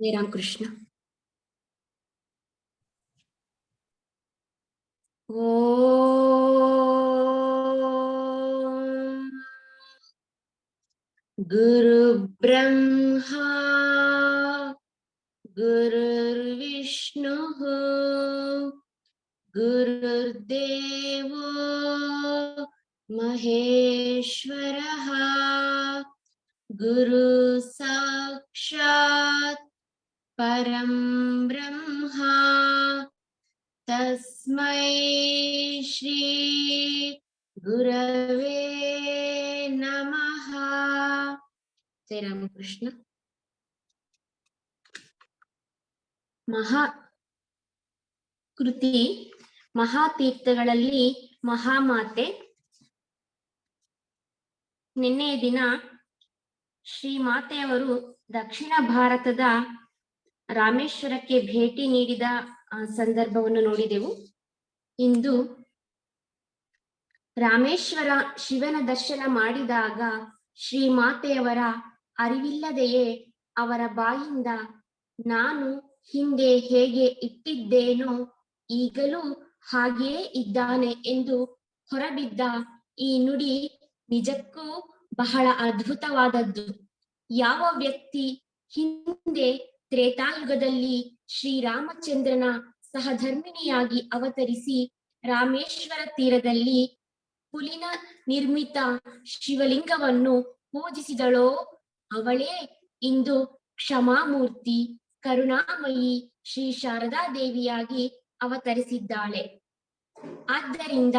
जय राम कृष्ण ॐ गुरुब्रह्मा गुरुर्विष्णुः गुरुर्देवो महेश्वरः गुरु साक्षात् परं ब्रह्मा तस्मै श्री गुरवे नमः जय रामकृष्ण ಮಹಾ ಕೃತಿ ಮಹಾತೀರ್ಥಗಳಲ್ಲಿ ಮಹಾಮಾತೆ ನಿನ್ನೆಯ ದಿನ ಶ್ರೀ ಮಾತೆಯವರು ದಕ್ಷಿಣ ಭಾರತದ ರಾಮೇಶ್ವರಕ್ಕೆ ಭೇಟಿ ನೀಡಿದ ಸಂದರ್ಭವನ್ನು ನೋಡಿದೆವು. ಇಂದು ರಾಮೇಶ್ವರ ಶಿವನ ದರ್ಶನ ಮಾಡಿದಾಗ ಶ್ರೀ ಮಾತೆಯವರ ಅರಿವಿಲ್ಲದೆಯೇ ಅವರ ಬಾಯಿಂದ ನಾನು ಹಿಂದೆ ಹೇಗೆ ಇಟ್ಟಿದ್ದೇನೋ ಈಗಲೂ ಹಾಗೆಯೇ ಇದ್ದಾನೆ ಎಂದು ಹೊರಬಿದ್ದ ಈ ನುಡಿ ನಿಜಕ್ಕೂ ಬಹಳ ಅದ್ಭುತವಾದದ್ದು. ಯಾವ ವ್ಯಕ್ತಿ ಹಿಂದೆ ತ್ರೇತಾಯುಗದಲ್ಲಿ ಶ್ರೀರಾಮಚಂದ್ರನ ಸಹಧರ್ಮಿಣಿಯಾಗಿ ಅವತರಿಸಿ ರಾಮೇಶ್ವರ ತೀರದಲ್ಲಿ ಹುಲಿನ ನಿರ್ಮಿತ ಶಿವಲಿಂಗವನ್ನು ಪೂಜಿಸಿದಳೋ ಅವಳೇ ಇಂದು ಕ್ಷಮಾಮೂರ್ತಿ, ಕರುಣಾಮಯಿ ಶ್ರೀ ಶಾರದಾ ದೇವಿಯಾಗಿ ಅವತರಿಸಿದ್ದಾಳೆ. ಆದ್ದರಿಂದ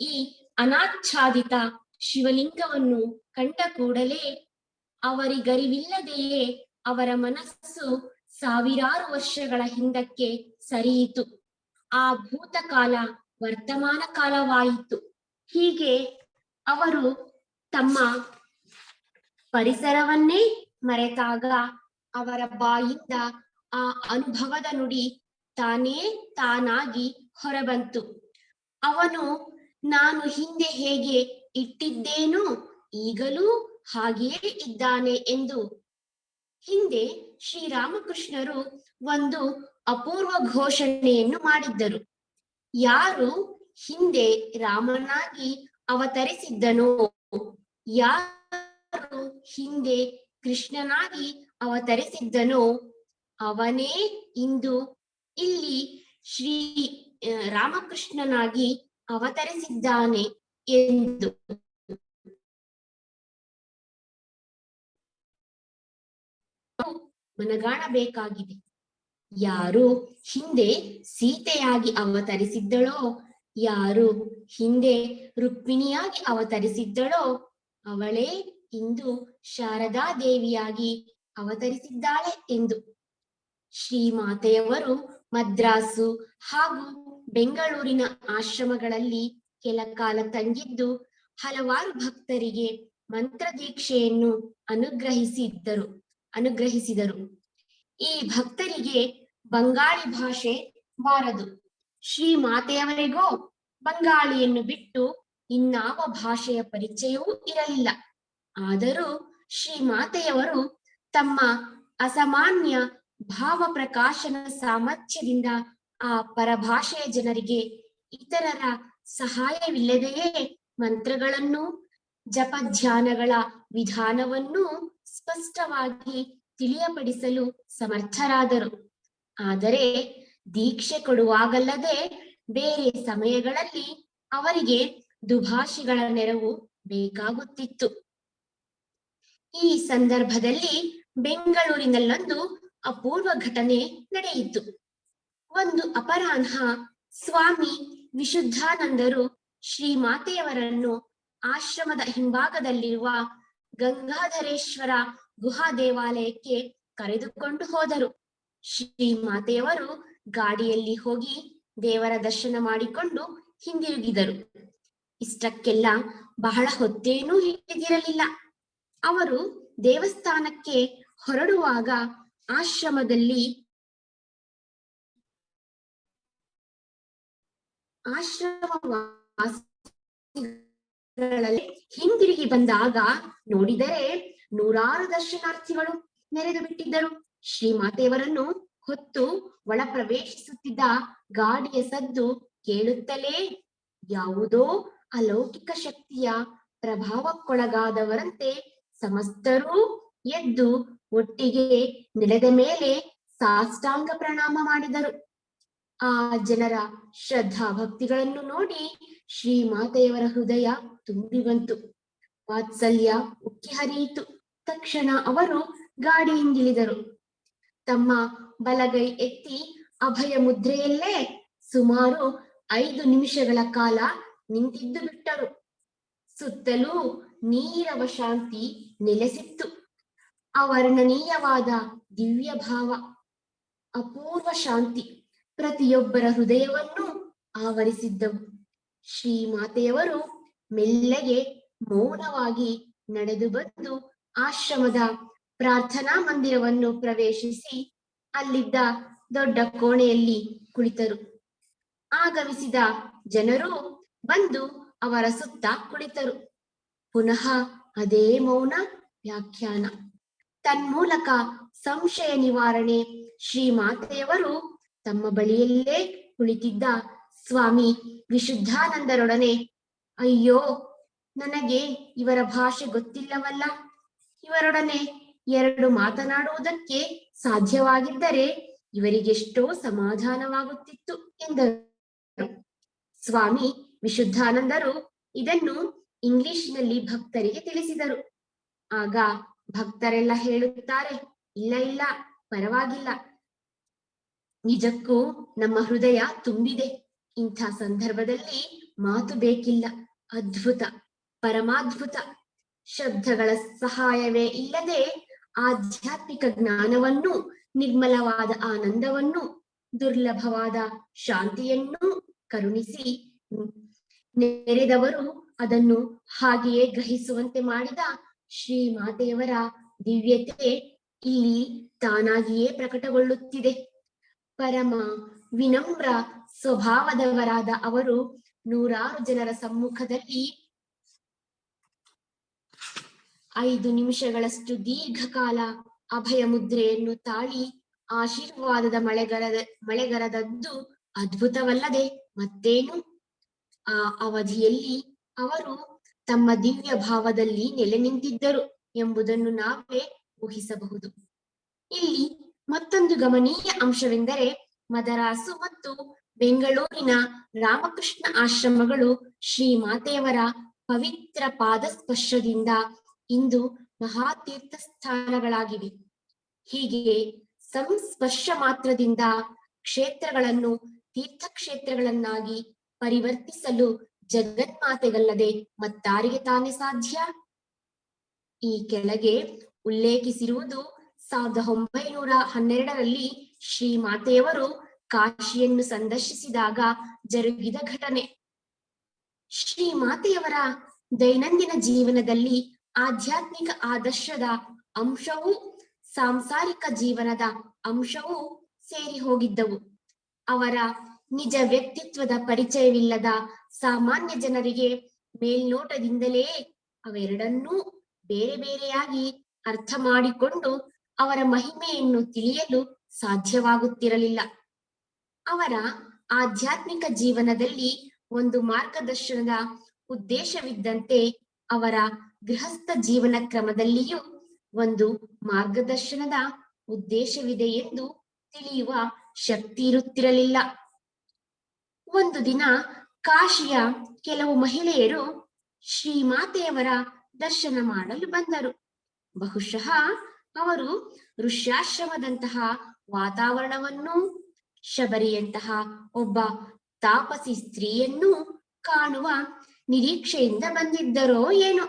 ಈ ಅನಾಚ್ಛಾದಿತ ಶಿವಲಿಂಗವನ್ನು ಕಂಡ ಕೂಡಲೇ ಅವರಿಗರಿವಿಲ್ಲದೆಯೇ ಅವರ ಮನಸ್ಸು ಸಾವಿರಾರು ವರ್ಷಗಳ ಹಿಂದಕ್ಕೆ ಸರಿಯಿತು. ಆ ಭೂತಕಾಲ ವರ್ತಮಾನ ಕಾಲವಾಯಿತು. ಹೀಗೆ ಅವರು ತಮ್ಮ ಪರಿಸರವನ್ನೇ ಮರೆತಾಗ ಅವರ ಬಾಯಿಂದ ಆ ಅನುಭವದ ನುಡಿ ತಾನೇ ತಾನಾಗಿ ಹೊರಬಂತು. ಅವನು, ನಾನು ಹಿಂದೆ ಹೇಗೆ ಇಟ್ಟಿದ್ದೇನೋ ಈಗಲೂ ಹಾಗೆಯೇ ಇದ್ದಾನೆ ಎಂದು ಹಿಂದೆ ಶ್ರೀರಾಮಕೃಷ್ಣರು ಒಂದು ಅಪೂರ್ವ ಘೋಷಣೆಯನ್ನು ಮಾಡಿದ್ದರು. ಯಾರು ಹಿಂದೆ ರಾಮನಾಗಿ ಅವತರಿಸಿದ್ದನೋ, ಯಾರು ಹಿಂದೆ ಕೃಷ್ಣನಾಗಿ ಅವತರಿಸಿದ್ದನೋ, ಅವನೇ ಇಂದು ಇಲ್ಲಿ ಶ್ರೀ ರಾಮಕೃಷ್ಣನಾಗಿ ಅವತರಿಸಿದ್ದಾನೆ ಎಂದು. ಮನಗಾಣಬೇಕಾಗಿದೆ. ಯಾರು ಹಿಂದೆ ಸೀತೆಯಾಗಿ ಅವತರಿಸಿದ್ದಳೋ, ಯಾರು ಹಿಂದೆ ರುಕ್ಮಿಣಿಯಾಗಿ ಅವತರಿಸಿದ್ದಳೋ, ಅವಳೇ ಇಂದು ಶಾರದಾ ದೇವಿಯಾಗಿ ಅವತರಿಸಿದ್ದಾಳೆ ಎಂದು. ಶ್ರೀಮಾತೆಯವರು ಮದ್ರಾಸು ಹಾಗೂ ಬೆಂಗಳೂರಿನ ಆಶ್ರಮಗಳಲ್ಲಿ ಕೆಲ ಕಾಲ ತಂಗಿದ್ದು ಹಲವಾರು ಭಕ್ತರಿಗೆ ಮಂತ್ರ ದೀಕ್ಷೆಯನ್ನು ಅನುಗ್ರಹಿಸಿದ್ದರು. ಅನುಗ್ರಹಿಸಿದರು. ಈ ಭಕ್ತರಿಗೆ ಬಂಗಾಳಿ ಭಾಷೆ ಬಾರದು. ಶ್ರೀ ಮಾತೆಯವರಿಗೋ ಬಂಗಾಳಿಯನ್ನು ಬಿಟ್ಟು ಇನ್ನಾವ ಭಾಷೆಯ ಪರಿಚಯವೂ ಇರಲಿಲ್ಲ. ಆದರೂ ಶ್ರೀ ಮಾತೆಯವರು ತಮ್ಮ ಅಸಾಮಾನ್ಯ ಭಾವ ಪ್ರಕಾಶನ ಸಾಮರ್ಥ್ಯದಿಂದ ಆ ಪರಭಾಷೆಯ ಜನರಿಗೆ ಇತರರ ಸಹಾಯವಿಲ್ಲದೆಯೇ ಮಂತ್ರಗಳನ್ನು ಜಪಧ್ಯಾನಗಳ ವಿಧಾನವನ್ನು ಸ್ಪಷ್ಟವಾಗಿ ತಿಳಿಯಪಡಿಸಲು ಸಮರ್ಥರಾದರು. ಆದರೆ ದೀಕ್ಷೆ ಕೊಡುವಾಗಲ್ಲದೆ ಬೇರೆ ಸಮಯಗಳಲ್ಲಿ ಅವರಿಗೆ ದುಭಾಷಿಗಳ ನೆರವು ಬೇಕಾಗುತ್ತಿತ್ತು. ಈ ಸಂದರ್ಭದಲ್ಲಿ ಬೆಂಗಳೂರಿನಲ್ಲೊಂದು ಅಪೂರ್ವ ಘಟನೆ ನಡೆಯಿತು. ಒಂದು ಅಪರಾಹ್ನ ಸ್ವಾಮಿ ವಿಶುದ್ಧಾನಂದರು ಶ್ರೀಮಾತೆಯವರನ್ನು ಆಶ್ರಮದ ಹಿಂಭಾಗದಲ್ಲಿರುವ ಗಂಗಾಧರೇಶ್ವರ ಗುಹಾ ದೇವಾಲಯಕ್ಕೆ ಕರೆದುಕೊಂಡು ಹೋದರು. ಶ್ರೀಮಾತೆಯವರು ಗಾಡಿಯಲ್ಲಿ ಹೋಗಿ ದೇವರ ದರ್ಶನ ಮಾಡಿಕೊಂಡು ಹಿಂದಿರುಗಿದರು. ಇಷ್ಟಕ್ಕೆಲ್ಲ ಬಹಳ ಹೊತ್ತೇನೂ ಹಿಡಿದಿರಲಿಲ್ಲ. ಅವರು ದೇವಸ್ಥಾನಕ್ಕೆ ಹೊರಡುವಾಗ ಆಶ್ರಮದಲ್ಲಿ ಆಶ್ರಮ ಹಿಂದಿರುಗಿ ಬಂದಾಗ ನೋಡಿದರೆ ನೂರಾರು ದರ್ಶನಾರ್ಥಿಗಳು ನೆರೆದು ಬಿಟ್ಟಿದ್ದರು. ಶ್ರೀಮಾತೆಯವರನ್ನು ಹೊತ್ತು ಒಳ ಪ್ರವೇಶಿಸುತ್ತಿದ್ದ ಗಾಡಿಯ ಸದ್ದು ಕೇಳುತ್ತಲೇ ಯಾವುದೋ ಅಲೌಕಿಕ ಶಕ್ತಿಯ ಪ್ರಭಾವಕ್ಕೊಳಗಾದವರಂತೆ ಸಮಸ್ತರೂ ಎದ್ದು ಒಟ್ಟಿಗೆ ನೆಲದ ಮೇಲೆ ಸಾಷ್ಟಾಂಗ ಪ್ರಣಾಮ ಮಾಡಿದರು. ಆ ಜನರ ಶ್ರದ್ಧಾ ಭಕ್ತಿಗಳನ್ನು ನೋಡಿ ಶ್ರೀಮಾತೆಯವರ ಹೃದಯ ತುಂಬಿ ಬಂತು ವಾತ್ಸಲ್ಯ ಉಕ್ಕಿ ಹರಿಯಿತು ತಕ್ಷಣ ಅವರು ಗಾಡಿಯಿಂದಿಳಿದರು. ತಮ್ಮ ಬಲಗೈ ಎತ್ತಿ ಅಭಯ ಮುದ್ರೆಯಲ್ಲೇ ಸುಮಾರು ಐದು ನಿಮಿಷಗಳ ಕಾಲ ನಿಂತಿದ್ದು ಬಿಟ್ಟರು. ಸುತ್ತಲೂ ನೀರವ ಶಾಂತಿ ನೆಲೆಸಿತ್ತು. ಅವರ್ಣನೀಯವಾದ ದಿವ್ಯ ಭಾವ ಅಪೂರ್ವ ಶಾಂತಿ ಪ್ರತಿಯೊಬ್ಬರ ಹೃದಯವನ್ನು ಆವರಿಸಿದ್ದವು. ಶ್ರೀಮಾತೆಯವರು ಮೆಲ್ಲಗೆ ಮೌನವಾಗಿ ನಡೆದು ಬಂದು ಆಶ್ರಮದ ಪ್ರಾರ್ಥನಾ ಮಂದಿರವನ್ನು ಪ್ರವೇಶಿಸಿ ಅಲ್ಲಿದ್ದ ದೊಡ್ಡ ಕೋಣೆಯಲ್ಲಿ ಕುಳಿತರು. ಆಗಮಿಸಿದ ಜನರು ಬಂದು ಅವರ ಸುತ್ತ ಕುಳಿತರು. ಪುನಃ ಅದೇ ಮೌನ ವ್ಯಾಖ್ಯಾನ. ತನ್ಮೂಲಕ ಸಂಶಯ ನಿವಾರಣೆ ಶ್ರೀಮಾತೆಯವರು ತಮ್ಮ ಬಳಿಯಲ್ಲೇ ಕುಳಿತಿದ್ದ ಸ್ವಾಮಿ, ವಿಶುದ್ಧಾನಂದರೊಡನೆ, ಅಯ್ಯೋ, ನನಗೆ ಇವರ ಭಾಷೆ ಗೊತ್ತಿಲ್ಲವಲ್ಲ. ಇವರೊಡನೆ ಎರಡು ಮಾತನಾಡುವುದಕ್ಕೆ ಸಾಧ್ಯವಾಗಿದ್ದರೆ ಇವರಿಗೆಷ್ಟೋ ಸಮಾಧಾನವಾಗುತ್ತಿತ್ತು ಎಂದರು. ಸ್ವಾಮಿ, ವಿಶುದ್ಧಾನಂದರು ಇದನ್ನು ಇಂಗ್ಲಿಷ್ನಲ್ಲಿ ಭಕ್ತರಿಗೆ ತಿಳಿಸಿದರು. ಆಗ ಭಕ್ತರೆಲ್ಲ ಹೇಳುತ್ತಾರೆ, ಇಲ್ಲ ಇಲ್ಲ, ಪರವಾಗಿಲ್ಲ. ನಿಜಕ್ಕೂ ನಮ್ಮ ಹೃದಯ ತುಂಬಿದೆ. ಇಂಥ ಸಂದರ್ಭದಲ್ಲಿ ಮಾತು ಬೇಕಿಲ್ಲ. ಅದ್ಭುತ, ಪರಮಾದ್ಭುತ ಶಬ್ದಗಳ ಸಹಾಯವೇ ಇಲ್ಲದೆ ಆಧ್ಯಾತ್ಮಿಕ ಜ್ಞಾನವನ್ನು, ನಿರ್ಮಲವಾದ ಆನಂದವನ್ನು, ದುರ್ಲಭವಾದ ಶಾಂತಿಯನ್ನು ಕರುಣಿಸಿ ನೆರೆದವರು ಅದನ್ನು ಹಾಗೆಯೇ ಗ್ರಹಿಸುವಂತೆ ಮಾಡಿದ ಶ್ರೀ ಮಾತೆಯವರ ದಿವ್ಯತೆ ಇಲ್ಲಿ ತಾನಾಗಿಯೇ ಪ್ರಕಟಗೊಳ್ಳುತ್ತಿದೆ. ಪರಮ ವಿನಮ್ರ ಸ್ವಭಾವದವರಾದ ಅವರು ನೂರಾರು ಜನರ ಸಮ್ಮುಖದಲ್ಲಿ ಐದು ನಿಮಿಷಗಳಷ್ಟು ದೀರ್ಘಕಾಲ ಅಭಯ ಮುದ್ರೆಯನ್ನು ತಾಳಿ ಆಶೀರ್ವಾದದ ಮಳೆಗರದ ಮಳೆಗರದದ್ದು ಅದ್ಭುತವಲ್ಲದೆ ಮತ್ತೇನು? ಆ ಅವಧಿಯಲ್ಲಿ ಅವರು ತಮ್ಮ ದಿವ್ಯ ಭಾವದಲ್ಲಿ ನೆಲೆ ನಿಂತಿದ್ದರು ಎಂಬುದನ್ನು ನಾವೇ ಊಹಿಸಬಹುದು. ಇಲ್ಲಿ ಮತ್ತೊಂದು ಗಮನೀಯ ಅಂಶವೆಂದರೆ ಮದರಾಸು ಮತ್ತು ಬೆಂಗಳೂರಿನ ರಾಮಕೃಷ್ಣ ಆಶ್ರಮಗಳು ಶ್ರೀ ಮಾತೆಯವರ ಪವಿತ್ರ ಪಾದ ಸ್ಪರ್ಶದಿಂದ ಇಂದು ಮಹಾತೀರ್ಥ ಸ್ಥಾನಗಳಾಗಿವೆ ಹೀಗೆ ಸಂಸ್ಪರ್ಶ ಮಾತ್ರದಿಂದ ಕ್ಷೇತ್ರಗಳನ್ನು ತೀರ್ಥಕ್ಷೇತ್ರಗಳನ್ನಾಗಿ ಪರಿವರ್ತಿಸಲು ಜಗನ್ಮಾತೆಗಲ್ಲದೆ ಮತ್ತಾರಿಗೆ ತಾನೇ ಸಾಧ್ಯ? ಈ ಕೆಳಗೆ ಉಲ್ಲೇಖಿಸಿರುವುದು ಸಾವಿರದ ಒಂಬೈನೂರ ಹನ್ನೆರಡರಲ್ಲಿ ಶ್ರೀಮಾತೆಯವರು ಕಾಶಿಯನ್ನು ಸಂದರ್ಶಿಸಿದಾಗ ಜರುಗಿದ ಘಟನೆ. ಶ್ರೀಮಾತೆಯವರ ದೈನಂದಿನ ಜೀವನದಲ್ಲಿ ಆಧ್ಯಾತ್ಮಿಕ ಆದರ್ಶದ ಅಂಶವೂ ಸಾಂಸಾರಿಕ ಜೀವನದ ಅಂಶವೂ ಸೇರಿ ಹೋಗಿದ್ದವು. ಅವರ ನಿಜ ವ್ಯಕ್ತಿತ್ವದ ಪರಿಚಯವಿಲ್ಲದ ಸಾಮಾನ್ಯ ಜನರಿಗೆ ಮೇಲ್ನೋಟದಿಂದಲೇ ಅವೆರಡನ್ನೂ ಬೇರೆ ಬೇರೆಯಾಗಿ ಅರ್ಥ ಮಾಡಿಕೊಂಡು ಅವರ ಮಹಿಮೆಯನ್ನು ತಿಳಿಯಲು ಸಾಧ್ಯವಾಗುತ್ತಿರಲಿಲ್ಲ. ಅವರ ಆಧ್ಯಾತ್ಮಿಕ ಜೀವನದಲ್ಲಿ ಒಂದು ಮಾರ್ಗದರ್ಶನದ ಉದ್ದೇಶವಿದ್ದಂತೆ ಅವರ ಗೃಹಸ್ಥ ಜೀವನ ಕ್ರಮದಲ್ಲಿಯೂ ಒಂದು ಮಾರ್ಗದರ್ಶನದ ಉದ್ದೇಶವಿದೆ ಎಂದು ತಿಳಿಯುವ ಶಕ್ತಿ ಇರುತ್ತಿರಲಿಲ್ಲ. ಒಂದು ದಿನ ಕಾಶಿಯ ಕೆಲವು ಮಹಿಳೆಯರು ಶ್ರೀಮಾತೆಯವರ ದರ್ಶನ ಮಾಡಲು ಬಂದರು. ಬಹುಶಃ ಅವರು ಋಷ್ಯಾಶ್ರಮದಂತಹ ವಾತಾವರಣವನ್ನು ಶಬರಿಯಂತಹ ಒಬ್ಬ ತಾಪಸಿ ಸ್ತ್ರೀಯನ್ನು ಕಾಣುವ ನಿರೀಕ್ಷೆಯಿಂದ ಬಂದಿದ್ದರೋ ಏನೋ.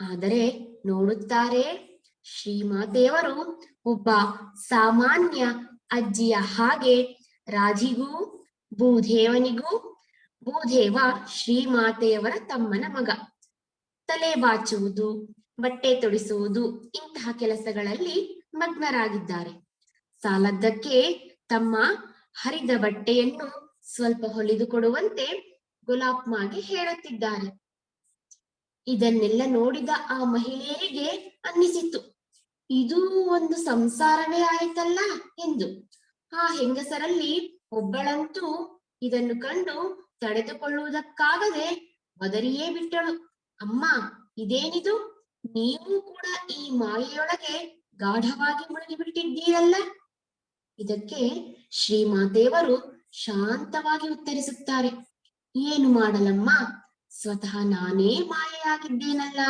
ಆದರೆ ನೋಡುತ್ತಾರೆ ಶ್ರೀಮಾತೆಯವರು ಒಬ್ಬ ಸಾಮಾನ್ಯ ಅಜ್ಜಿಯ ಹಾಗೆ ರಾಜಿಗೂ, ಭೂದೇವನಿಗೂ, ಭೂದೇವ ಶ್ರೀಮಾತೆಯವರ ತಮ್ಮನ ಮಗ. ತಲೆ ಬಾಚುವುದು, ಬಟ್ಟೆ ತೊಡಿಸುವುದು ಇಂತಹ ಕೆಲಸಗಳಲ್ಲಿ ಮಗ್ನರಾಗಿದ್ದಾರೆ. ಸಾಲದ್ದಕ್ಕೆ ತಮ್ಮ ಹರಿದ ಬಟ್ಟೆಯನ್ನು ಸ್ವಲ್ಪ ಹೊಲಿದು ಕೊಡುವಂತೆ ಗುಲಾಬ್ಮಾಗೆ ಹೇಳುತ್ತಿದ್ದಾರೆ. ಇದನ್ನೆಲ್ಲ ನೋಡಿದ ಆ ಮಹಿಳೆಯರಿಗೆ ಅನ್ನಿಸಿತು. ಇದು ಒಂದು ಸಂಸಾರವೇ ಆಯ್ತಲ್ಲ? ಎಂದು. ಆ ಹೆಂಗಸರಲ್ಲಿ ಒಬ್ಬಳಂತೂ ಇದನ್ನು ಕಂಡು ತಡೆದುಕೊಳ್ಳುವುದಕ್ಕಾಗದೆ ಮದರಿಯೇ ಬಿಟ್ಟಳು. ಅಮ್ಮ, ಇದೇನಿದು? ನೀವು ಕೂಡ ಈ ಮಾಯೆಯೊಳಗೆ ಗಾಢವಾಗಿ ಮುಳುಗಿಬಿಟ್ಟಿದ್ದೀರಲ್ಲ? ಇದಕ್ಕೆ ಶ್ರೀಮಾದೇವರು ಶಾಂತವಾಗಿ ಉತ್ತರಿಸುತ್ತಾರೆ. ಏನು ಮಾಡಲಮ್ಮ? ಸ್ವತಃ ನಾನೇ ಮಾಯೆಯಾಗಿದ್ದೇನಲ್ಲ?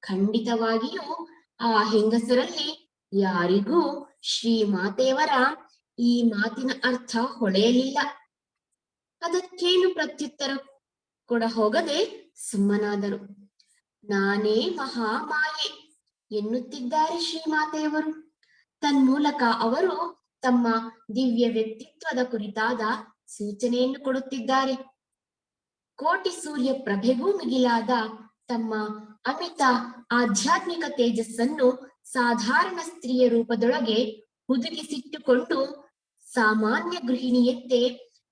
ಖಂಡಿತವಾಗಿಯೂ ಆ ಹೆಂಗಸರಲ್ಲಿ ಯಾರಿಗೂ ಶ್ರೀಮಾತೆಯವರ ಈ ಮಾತಿನ ಅರ್ಥ ಹೊಳೆಯಲಿಲ್ಲ. ಅದಕ್ಕೇನು ಪ್ರತ್ಯುತ್ತರ ಕೊಡ ಹೋಗದೆ ಸುಮ್ಮನಾದರು. ನಾನೇ ಮಹಾಮಾಯೆ ಎನ್ನುತ್ತಿದ್ದಾರೆ ಶ್ರೀಮಾತೆಯವರು ತನ್ಮೂಲಕ ಅವರು ತಮ್ಮ ದಿವ್ಯ ವ್ಯಕ್ತಿತ್ವದ ಕುರಿತಾದ ಸೂಚನೆಯನ್ನು ಕೊಡುತ್ತಿದ್ದಾರೆ. ಕೋಟಿ ಸೂರ್ಯ ಪ್ರಭೆಗೂ ಮಿಗಿಲಾದ ತಮ್ಮ ಅಮಿತ ಆಧ್ಯಾತ್ಮಿಕ ತೇಜಸ್ಸನ್ನು ಸಾಧಾರಣ ಸ್ತ್ರೀಯ ರೂಪದೊಳಗೆ ಹುದುಗಿಸಿಟ್ಟುಕೊಂಡು ಸಾಮಾನ್ಯ ಗೃಹಿಣಿಯಂತೆ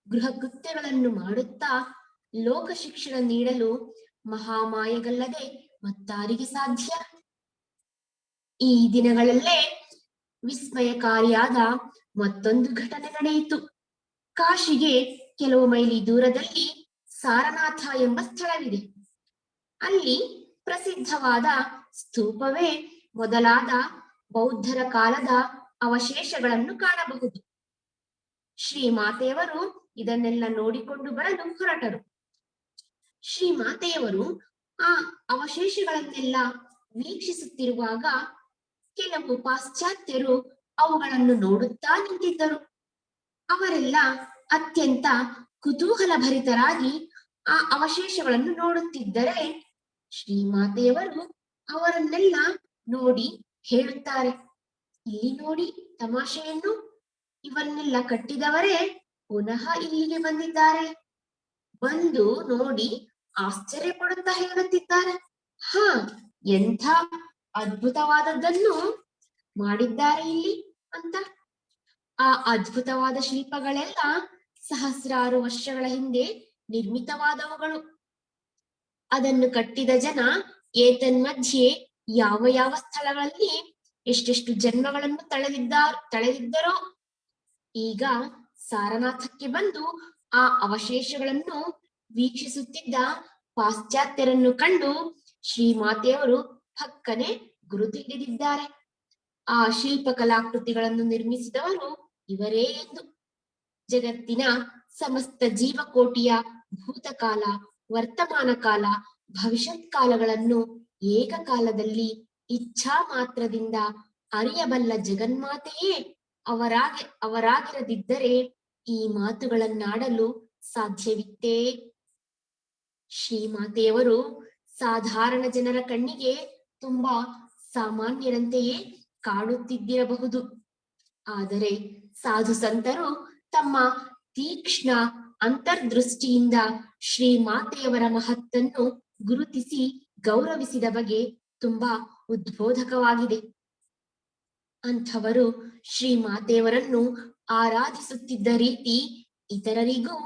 ಗೃಹ ಕೃತ್ಯಗಳನ್ನು ಮಾಡುತ್ತಾ ಲೋಕ ಶಿಕ್ಷಣ ನೀಡಲು ಮಹಾಮಾಯಗಲ್ಲದೆ ಮತ್ತಾರಿಗೆ ಸಾಧ್ಯ. ಈ ದಿನಗಳಲ್ಲೇ ವಿಸ್ಮಯಕಾರಿಯಾದ ಮತ್ತೊಂದು ಘಟನೆ ನಡೆಯಿತು. ಕಾಶಿಗೆ ಕೆಲವು ಮೈಲಿ ದೂರದಲ್ಲಿ ಸಾರನಾಥ ಎಂಬ ಸ್ಥಳವಿದೆ. ಅಲ್ಲಿ ಪ್ರಸಿದ್ಧವಾದ ಸ್ತೂಪವೇ ಮೊದಲಾದ ಬೌದ್ಧರ ಕಾಲದ ಅವಶೇಷಗಳನ್ನು ಕಾಣಬಹುದು. ಶ್ರೀಮಾತೆಯವರು ಇದನ್ನೆಲ್ಲ ನೋಡಿಕೊಂಡು ಬರಲು ಹೊರಟರು. ಶ್ರೀಮಾತೆಯವರು ಆ ಅವಶೇಷಗಳನ್ನೆಲ್ಲ ವೀಕ್ಷಿಸುತ್ತಿರುವಾಗ ಕೆಲವು ಪಾಶ್ಚಾತ್ಯರು ಅವುಗಳನ್ನು ನೋಡುತ್ತಾ ನಿಂತಿದ್ದರು. ಅವರೆಲ್ಲ ಅತ್ಯಂತ ಕುತೂಹಲ ಭರಿತರಾಗಿ ಆ ಅವಶೇಷಗಳನ್ನು ನೋಡುತ್ತಿದ್ದರೆ ಶ್ರೀಮಾತೆಯವರು ಅವರನ್ನೆಲ್ಲ ನೋಡಿ ಹೇಳುತ್ತಾರೆ, ಇಲ್ಲಿ ನೋಡಿ ತಮಾಷೆಯನ್ನು. ಇವನ್ನೆಲ್ಲ ಕಟ್ಟಿದವರೇ ಪುನಃ ಇಲ್ಲಿಗೆ ಬಂದಿದ್ದಾರೆ. ಬಂದು ನೋಡಿ ಆಶ್ಚರ್ಯ ಪಡುತ್ತಾ ಹೇಳುತ್ತಿದ್ದಾರೆ. ಹ, ಎಂಥ ಅದ್ಭುತವಾದದ್ದನ್ನು ಮಾಡಿದ್ದಾರೆ ಇಲ್ಲಿ ಅಂತ. ಆ ಅದ್ಭುತವಾದ ಶಿಲ್ಪಗಳೆಲ್ಲ ಸಹಸ್ರಾರು ವರ್ಷಗಳ ಹಿಂದೆ ನಿರ್ಮಿತವಾದವುಗಳು. ಅದನ್ನು ಕಟ್ಟಿದ ಜನ ಏತನ್ಮಧ್ಯೆ ಯಾವ ಯಾವ ಸ್ಥಳಗಳಲ್ಲಿ ಎಷ್ಟೆಷ್ಟು ಜನ್ಮಗಳನ್ನು ತಳೆದಿದ್ದ ತಳೆದಿದ್ದರೋ. ಈಗ ಸಾರನಾಥಕ್ಕೆ ಬಂದು ಆ ಅವಶೇಷಗಳನ್ನು ವೀಕ್ಷಿಸುತ್ತಿದ್ದ ಪಾಶ್ಚಾತ್ಯರನ್ನು ಕಂಡು ಶ್ರೀಮಾತೆಯವರು ಪಕ್ಕನೆ ಗುರುತು ಹಿಡಿದಿದ್ದಾರೆ ಆ ಶಿಲ್ಪಕಲಾಕೃತಿಗಳನ್ನು ನಿರ್ಮಿಸಿದವರು ಇವರೇ ಎಂದು. ಜಗತ್ತಿನ ಸಮಸ್ತ ಜೀವಕೋಟಿಯ ಭೂತಕಾಲ, ವರ್ತಮಾನ ಕಾಲ, ಭವಿಷ್ಯತ್ ಕಾಲಗಳನ್ನು ಏಕಕಾಲದಲ್ಲಿ ಇಚ್ಛಾ ಮಾತ್ರದಿಂದ ಅರಿಯಬಲ್ಲ ಜಗನ್ಮಾತೆಯೇ ಅವರಾಗಿ, ಅವರಾಗಿರದಿದ್ದರೆ ಈ ಮಾತುಗಳನ್ನಾಡಲು ಸಾಧ್ಯವಿತ್ತೇ. ಶ್ರೀಮಾತೆಯವರು ಸಾಧಾರಣ ಜನರ ಕಣ್ಣಿಗೆ ತುಂಬಾ ಸಾಮಾನ್ಯರಂತೆಯೇ ಕಾಣುತ್ತಿದ್ದಿರಬಹುದು. ಆದರೆ ಸಾಧು ಸಂತರು ತಮ್ಮ ತೀಕ್ಷ್ಣ ಅಂತರ್ದೃಷ್ಟಿಯಿಂದ ಶ್ರೀಮಾತೆಯವರ ಮಹತ್ತನ್ನು ಗುರುತಿಸಿ ಗೌರವಿಸಿದ ಬಗೆ ತುಂಬಾ ಉದ್ಬೋಧಕವಾಗಿದೆ. ಅಂಥವರು ಶ್ರೀಮಾತೆಯವರನ್ನು ಆರಾಧಿಸುತ್ತಿದ್ದ ರೀತಿ ಇತರರಿಗೂ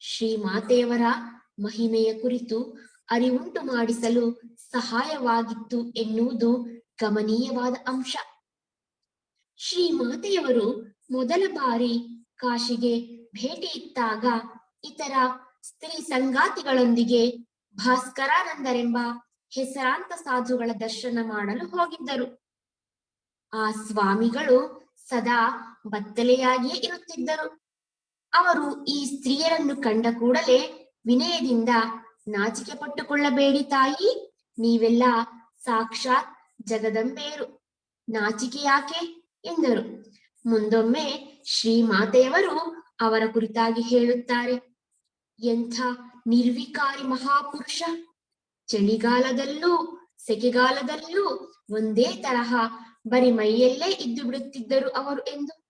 ಶ್ರೀಮಾತೆಯವರ ಮಹಿಮೆಯ ಕುರಿತು ಅರಿವುಂಟು ಮಾಡಿಸಲು ಸಹಾಯವಾಗಿತ್ತು ಎನ್ನುವುದು ಗಮನೀಯವಾದ ಅಂಶ. ಶ್ರೀಮಾತೆಯವರು ಮೊದಲ ಬಾರಿ ಕಾಶಿಗೆ ಭೇಟಿ ಇತ್ತಾಗ ಇತರ ಸ್ತ್ರೀ ಸಂಗಾತಿಗಳೊಂದಿಗೆ ಭಾಸ್ಕರಾನಂದರೆಂಬ ಹೆಸರಾಂತ ಸಾಧುಗಳ ದರ್ಶನ ಮಾಡಲು ಹೋಗಿದ್ದರು. ಆ ಸ್ವಾಮಿಗಳು ಸದಾ ಬತ್ತಲೆಯಾಗಿಯೇ ಇರುತ್ತಿದ್ದರು. ಅವರು ಈ ಸ್ತ್ರೀಯರನ್ನು ಕಂಡ ಕೂಡಲೇ ವಿನಯದಿಂದ ನಾಚಿಕೆ ಪಟ್ಟುಕೊಳ್ಳಬೇಡಿ ತಾಯಿ. ನೀವೆಲ್ಲ ಸಾಕ್ಷಾತ್ ಜಗದಂಬೆಯರು ನಾಚಿಕೆ ಯಾಕೆ? ಎಂದರು. ಮುಂದೊಮ್ಮೆ ಶ್ರೀಮಾತೆಯವರು ಅವರ ಕುರಿತಾಗಿ ಹೇಳುತ್ತಾರೆ. ಎಂಥ ನಿರ್ವಿಕಾರಿ ಮಹಾಪುರುಷ. ಚಳಿಗಾಲದಲ್ಲೂ ಸೆಕೆಗಾಲದಲ್ಲೂ ಒಂದೇ ತರಹ ಬರಿ ಮೈಯಲ್ಲೇ ಇದ್ದು ಬಿಡುತ್ತಿದ್ದರು ಅವರು ಎಂದು.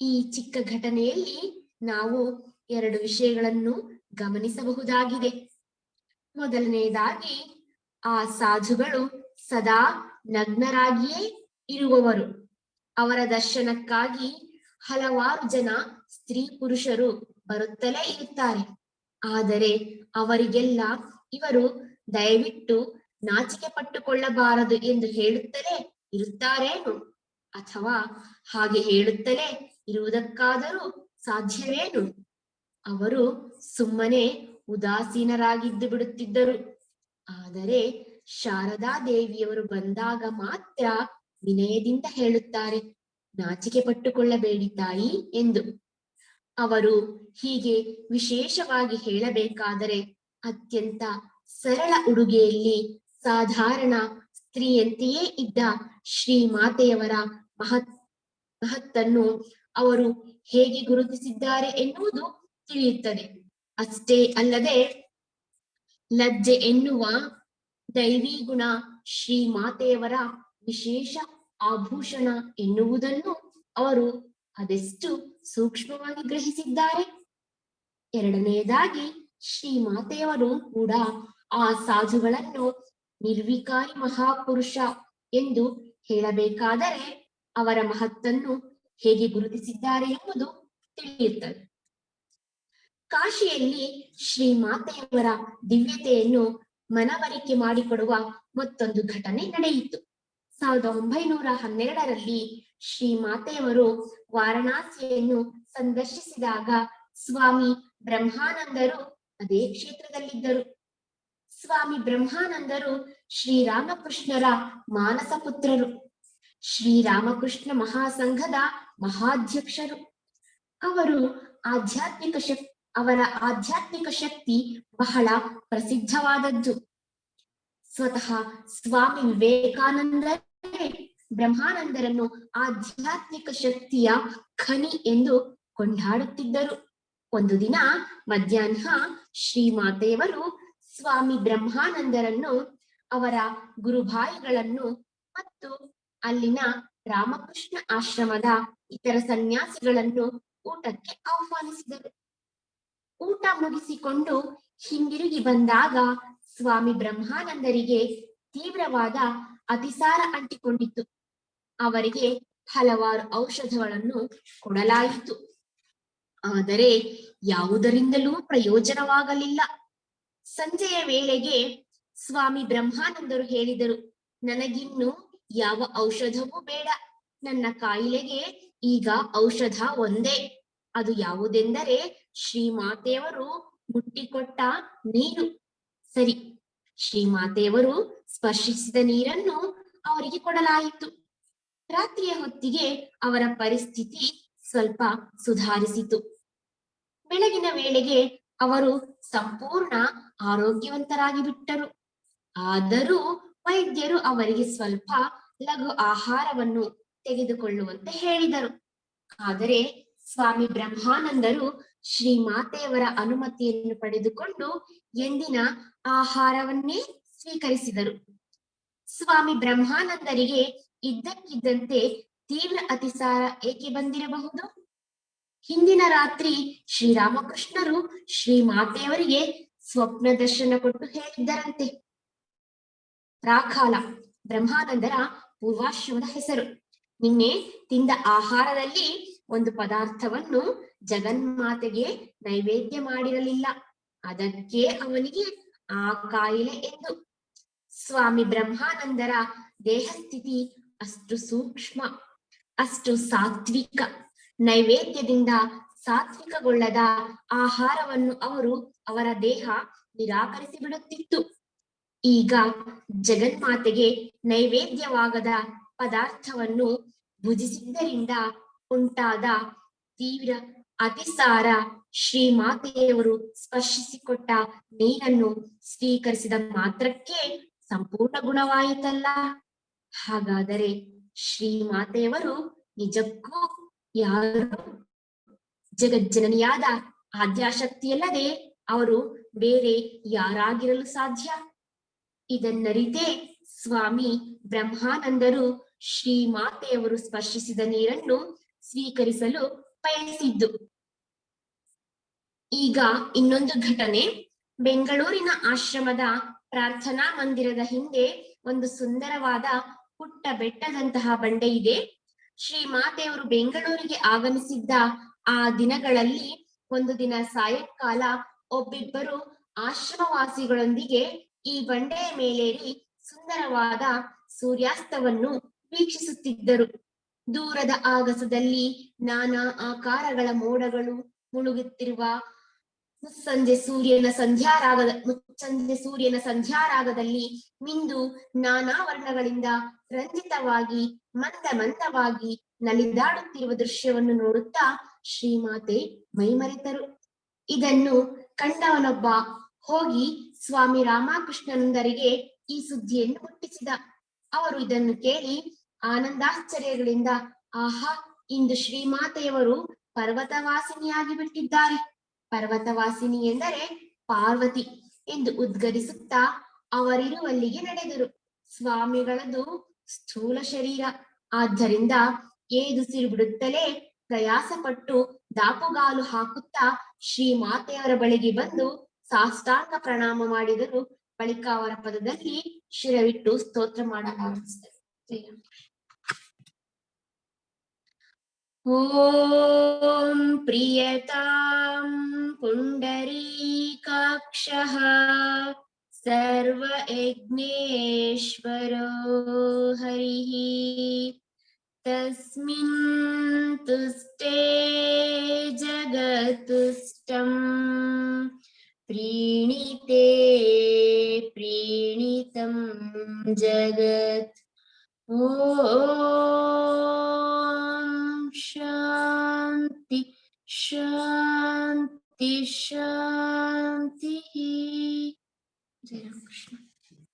ಈ ಚಿಕ್ಕ ಘಟನೆಯಲ್ಲಿ ನಾವು ಎರಡು ವಿಷಯಗಳನ್ನು ಗಮನಿಸಬಹುದಾಗಿದೆ. ಮೊದಲನೆಯದಾಗಿ ಆ ಸಾಧುಗಳು ಸದಾ ನಗ್ನರಾಗಿಯೇ ಇರುವವರು. ಅವರ ದರ್ಶನಕ್ಕಾಗಿ ಹಲವಾರು ಜನ ಸ್ತ್ರೀ ಪುರುಷರು ಬರುತ್ತಲೇ ಇರುತ್ತಾರೆ. ಆದರೆ ಅವರಿಗೆಲ್ಲ ಇವರು ದಯವಿಟ್ಟು ನಾಚಿಕೆ ಪಟ್ಟುಕೊಳ್ಳಬಾರದು ಎಂದು ಹೇಳುತ್ತಲೇ ಇರುತ್ತಾರೇನು? ಅಥವಾ ಹಾಗೆ ಹೇಳುತ್ತಲೇ ಇರುವುದಕ್ಕಾದರೂ ಸಾಧ್ಯವೇನು? ಅವರು ಸುಮ್ಮನೆ ಉದಾಸೀನರಾಗಿದ್ದು ಬಿಡುತ್ತಿದ್ದರು. ಆದರೆ ಶಾರದಾ ದೇವಿಯವರು ಬಂದಾಗ ಮಾತ್ರ ವಿನಯದಿಂದ ಹೇಳುತ್ತಾರೆ, ನಾಚಿಕೆ ಪಟ್ಟುಕೊಳ್ಳಬೇಡಿ ತಾಯಿ ಎಂದು. ಅವರು ಹೀಗೆ ವಿಶೇಷವಾಗಿ ಹೇಳಬೇಕಾದರೆ ಅತ್ಯಂತ ಸರಳ ಉಡುಗೆಯಲ್ಲಿ ಸಾಧಾರಣ ಸ್ತ್ರೀಯಂತೆಯೇ ಇದ್ದ ಶ್ರೀ ಮಾತೆಯವರ ಮಹತ್, ಮಹತ್ತನ್ನು ಅವರು ಹೇಗೆ ಗುರುತಿಸಿದ್ದಾರೆ ಎನ್ನುವುದು ತಿಳಿಯುತ್ತದೆ. ಅಷ್ಟೇ ಅಲ್ಲದೆ ಲಜ್ಜೆ ಎನ್ನುವ ದೈವಿ ಗುಣ ಶ್ರೀ ಮಾತೆಯವರ ವಿಶೇಷ ಆಭೂಷಣ ಎನ್ನುವುದನ್ನು ಅವರು ಅದೆಷ್ಟು ಸೂಕ್ಷ್ಮವಾಗಿ ಗ್ರಹಿಸಿದ್ದಾರೆ. ಎರಡನೆಯದಾಗಿ ಶ್ರೀಮಾತೆಯವರು ಕೂಡ ಆ ಸಾಧುಗಳನ್ನು ನಿರ್ವಿಕಾರಿ ಮಹಾಪುರುಷ ಎಂದು ಹೇಳಬೇಕಾದರೆ ಅವರ ಮಹತ್ತನ್ನು ಹೇಗೆ ಗುರುತಿಸಿದ್ದಾರೆ ಎಂಬುದು ತಿಳಿಯುತ್ತದೆ. ಕಾಶಿಯಲ್ಲಿ ಶ್ರೀ ಮಾತೆಯವರ ದಿವ್ಯತೆಯನ್ನು ಮನವರಿಕೆ ಮಾಡಿಕೊಡುವ ಮತ್ತೊಂದು ಘಟನೆ ನಡೆಯಿತು. ಸಾವಿರದ ಒಂಬೈನೂರ ಹನ್ನೆರಡರಲ್ಲಿ ಶ್ರೀಮಾತೆಯವರು ವಾರಣಾಸಿಯನ್ನು ಸಂದರ್ಶಿಸಿದಾಗ ಸ್ವಾಮಿ ಬ್ರಹ್ಮಾನಂದರು ಅದೇ ಕ್ಷೇತ್ರದಲ್ಲಿದ್ದರು. ಸ್ವಾಮಿ ಬ್ರಹ್ಮಾನಂದರು ಶ್ರೀರಾಮಕೃಷ್ಣರ ಮಾನಸ ಪುತ್ರರು. ಶ್ರೀರಾಮಕೃಷ್ಣ ಮಹಾಸಂಘದ ಮಹಾಧ್ಯಕ್ಷರು. ಅವರು ಆಧ್ಯಾತ್ಮಿಕ ಶಕ್ ಅವರ ಆಧ್ಯಾತ್ಮಿಕ ಶಕ್ತಿ ಬಹಳ ಪ್ರಸಿದ್ಧವಾದದ್ದು. ಸ್ವತಃ ಸ್ವಾಮಿ ವಿವೇಕಾನಂದರೇ ಬ್ರಹ್ಮಾನಂದರನ್ನು ಆಧ್ಯಾತ್ಮಿಕ ಶಕ್ತಿಯ ಖನಿ ಎಂದು ಕೊಂಡಾಡುತ್ತಿದ್ದರು. ಒಂದು ದಿನ ಮಧ್ಯಾಹ್ನ ಶ್ರೀಮಾತೆಯವರು ಸ್ವಾಮಿ ಬ್ರಹ್ಮಾನಂದರನ್ನು ಅವರ ಗುರುಭಾಯಿಗಳನ್ನು ಮತ್ತು ಅಲ್ಲಿನ ರಾಮಕೃಷ್ಣ ಆಶ್ರಮದ ಇತರ ಸನ್ಯಾಸಿಗಳನ್ನು ಊಟಕ್ಕೆ ಆಹ್ವಾನಿಸಿದರು. ಊಟ ಮುಗಿಸಿಕೊಂಡು ಹಿಂದಿರುಗಿ ಬಂದಾಗ ಸ್ವಾಮಿ ಬ್ರಹ್ಮಾನಂದರಿಗೆ ತೀವ್ರವಾದ ಅತಿಸಾರ ಅಂಟಿಕೊಂಡಿತ್ತು. ಅವರಿಗೆ ಹಲವಾರು ಔಷಧಗಳನ್ನು ಕೊಡಲಾಯಿತು. ಆದರೆ ಯಾವುದರಿಂದಲೂ ಪ್ರಯೋಜನವಾಗಲಿಲ್ಲ. ಸಂಜೆಯ ವೇಳೆಗೆ ಸ್ವಾಮಿ ಬ್ರಹ್ಮಾನಂದರು ಹೇಳಿದರು, ನನಗಿನ್ನು ಯಾವ ಔಷಧವೂ ಬೇಡ. ನನ್ನ ಕಾಯಿಲೆಗೆ ಈಗ ಔಷಧ ಒಂದೇ. ಅದು ಯಾವುದೆಂದರೆ ಶ್ರೀಮಾತೆಯವರು ಮುಟ್ಟಿಕೊಟ್ಟ ನೀರು. ಸರಿ, ಶ್ರೀಮಾತೆಯವರು ಸ್ಪರ್ಶಿಸಿದ ನೀರನ್ನು ಅವರಿಗೆ ಕೊಡಲಾಯಿತು. ರಾತ್ರಿಯ ಹೊತ್ತಿಗೆ ಅವರ ಪರಿಸ್ಥಿತಿ ಸ್ವಲ್ಪ ಸುಧಾರಿಸಿತು. ಬೆಳಗಿನ ವೇಳೆಗೆ ಅವರು ಸಂಪೂರ್ಣ ಆರೋಗ್ಯವಂತರಾಗಿ ಬಿಟ್ಟರು ಆದರೂ ವೈದ್ಯರು ಅವರಿಗೆ ಸ್ವಲ್ಪ ಲಘು ಆಹಾರವನ್ನು ತೆಗೆದುಕೊಳ್ಳುವಂತೆ ಹೇಳಿದರು. ಆದರೆ ಸ್ವಾಮಿ ಬ್ರಹ್ಮಾನಂದರು ಶ್ರೀಮಾತೆಯವರ ಅನುಮತಿಯನ್ನು ಪಡೆದುಕೊಂಡು ಎಂದಿನ ಆಹಾರವನ್ನೇ ಸ್ವೀಕರಿಸಿದರು. ಸ್ವಾಮಿ ಬ್ರಹ್ಮಾನಂದರಿಗೆ ಇದ್ದಕ್ಕಿದ್ದಂತೆ ತೀವ್ರ ಅತಿಸಾರ ಏಕೆ ಬಂದಿರಬಹುದು? ಹಿಂದಿನ ರಾತ್ರಿ ಶ್ರೀರಾಮಕೃಷ್ಣರು ಶ್ರೀ ಮಾತೆಯವರಿಗೆ ಸ್ವಪ್ನ ದರ್ಶನ ಕೊಟ್ಟು ಹೇಳಿದ್ದರಂತೆ. ರಾಖಾಲ ಬ್ರಹ್ಮಾನಂದರ ಪೂರ್ವಾಶ್ರಮದ ಹೆಸರು. ನಿನ್ನೆ ತಿಂದ ಆಹಾರದಲ್ಲಿ ಒಂದು ಪದಾರ್ಥವನ್ನು ಜಗನ್ಮಾತೆಗೆ ನೈವೇದ್ಯ ಮಾಡಿರಲಿಲ್ಲ. ಅದಕ್ಕೆ ಅವನಿಗೆ ಆ ಕಾಯಿಲೆ ಎಂದು. ಸ್ವಾಮಿ ಬ್ರಹ್ಮಾನಂದರ ದೇಹಸ್ಥಿತಿ ಅಷ್ಟು ಸೂಕ್ಷ್ಮ, ಅಷ್ಟು ಸಾತ್ವಿಕ. ನೈವೇದ್ಯದಿಂದ ಸಾತ್ವಿಕಗೊಳ್ಳದ ಆಹಾರವನ್ನು ಅವರು ಅವರ ದೇಹ ನಿರಾಕರಿಸಿ ಬಿಡುತ್ತಿತ್ತು ಈಗ ಜಗನ್ಮಾತೆಗೆ ನೈವೇದ್ಯವಾಗದ ಪದಾರ್ಥವನ್ನು ಭುಜಿಸಿದ್ದರಿಂದ ಉಂಟಾದ ತೀವ್ರ ಅತಿಸಾರ ಶ್ರೀಮಾತೆಯವರು ಸ್ಪರ್ಶಿಸಿಕೊಟ್ಟ ನೀರನ್ನು ಸ್ವೀಕರಿಸಿದ ಮಾತ್ರಕ್ಕೆ ಸಂಪೂರ್ಣ ಗುಣವಾಯಿತಲ್ಲ. ಹಾಗಾದರೆ ಶ್ರೀಮಾತೆಯವರು ನಿಜಕ್ಕೂ ಯಾರು? ಜಗಜ್ಜನನಿಯಾದ ಆದ್ಯಾಶಕ್ತಿಯಲ್ಲದೆ ಅವರು ಬೇರೆ ಯಾರಾಗಿರಲು ಸಾಧ್ಯ? ಇದನ್ನರಿತೇ ಸ್ವಾಮಿ ಬ್ರಹ್ಮಾನಂದರು ಶ್ರೀಮಾತೆಯವರು ಸ್ಪರ್ಶಿಸಿದ ನೀರನ್ನು ಸ್ವೀಕರಿಸಲು ಬಯಸಿದ್ದು. ಈಗ ಇನ್ನೊಂದು ಘಟನೆ. ಬೆಂಗಳೂರಿನ ಆಶ್ರಮದ ಪ್ರಾರ್ಥನಾ ಮಂದಿರದ ಹಿಂದೆ ಒಂದು ಸುಂದರವಾದ ಪುಟ್ಟ ಬೆಟ್ಟದಂತಹ ಬಂಡೆ ಇದೆ. ಶ್ರೀ ಮಾತೆಯವರು ಬೆಂಗಳೂರಿಗೆ ಆಗಮಿಸಿದ್ದ ಆ ದಿನಗಳಲ್ಲಿ ಒಂದು ದಿನ ಸಾಯಂಕಾಲ ಒಬ್ಬಿಬ್ಬರು ಆಶ್ರಮವಾಸಿಗಳೊಂದಿಗೆ ಈ ಬಂಡೆಯ ಮೇಲೇರಿ ಸುಂದರವಾದ ಸೂರ್ಯಾಸ್ತವನ್ನು ವೀಕ್ಷಿಸುತ್ತಿದ್ದರು. ದೂರದ ಆಗಸದಲ್ಲಿ ನಾನಾ ಆಕಾರಗಳ ಮೋಡಗಳು ಮುಳುಗುತ್ತಿರುವ ಮುಸ್ಸಂಜೆ ಸೂರ್ಯನ ಸಂಧ್ಯಾರಾಗದ, ಮುಸ್ಸಂಜೆ ಸೂರ್ಯನ ಸಂಧ್ಯಾರಾಗದಲ್ಲಿ ಮಿಂದು ನಾನಾ ವರ್ಣಗಳಿಂದ ರಂಜಿತವಾಗಿ, ಮಂದ ಮಂದವಾಗಿ ನಲಿದಾಡುತ್ತಿರುವ ದೃಶ್ಯವನ್ನು ನೋಡುತ್ತಾ ಶ್ರೀಮಾತೆ ಮೈಮರೆತರು. ಇದನ್ನು ಕಂಡವನೊಬ್ಬ ಹೋಗಿ ಸ್ವಾಮಿ ರಾಮಕೃಷ್ಣನಂದರಿಗೆ ಈ ಸುದ್ದಿಯನ್ನು ಮುಟ್ಟಿಸಿದ ಅವರು ಇದನ್ನು ಕೇಳಿ ಆನಂದಾಶ್ಚರ್ಯಗಳಿಂದ, ಆಹಾ, ಇಂದು ಶ್ರೀಮಾತೆಯವರು ಪರ್ವತವಾಸಿನಿಯಾಗಿ ಬಿಟ್ಟಿದ್ದಾರೆ. ಪರ್ವತವಾಸಿನಿ ಎಂದರೆ ಪಾರ್ವತಿ ಎಂದು ಉದ್ಗರಿಸುತ್ತಾ ಅವರಿರುವಲ್ಲಿಗೆ ನಡೆದರು. ಸ್ವಾಮಿಗಳದು ಸ್ಥೂಲ ಶರೀರ. ಆದ್ದರಿಂದ ಏದುಸಿರು ಬಿಡುತ್ತಲೇ ಪ್ರಯಾಸಪಟ್ಟು ದಾಪುಗಾಲು ಹಾಕುತ್ತಾ ಶ್ರೀಮಾತೆಯವರ ಬಳಿಗೆ ಬಂದು ಸಾಷ್ಟಾಂಗ ಪ್ರಣಾಮ ಮಾಡಿದರು. ಬಳಿಕ ಅವರ ಪದದಲ್ಲಿ ಶಿರವಿಟ್ಟು ಸ್ತೋತ್ರ ಮಾಡಲಾರಂಭಿಸಿದರು ॐ प्रियतां पुण्डरीकाक्षः सर्वयज्ञेश्वरो हरिः तस्मिन् तुष्टे जगत्तुष्टम् प्रीणिते प्रीणितं जगत्। ॐ Shanti, Shanti, Shanti. Jai Krishna.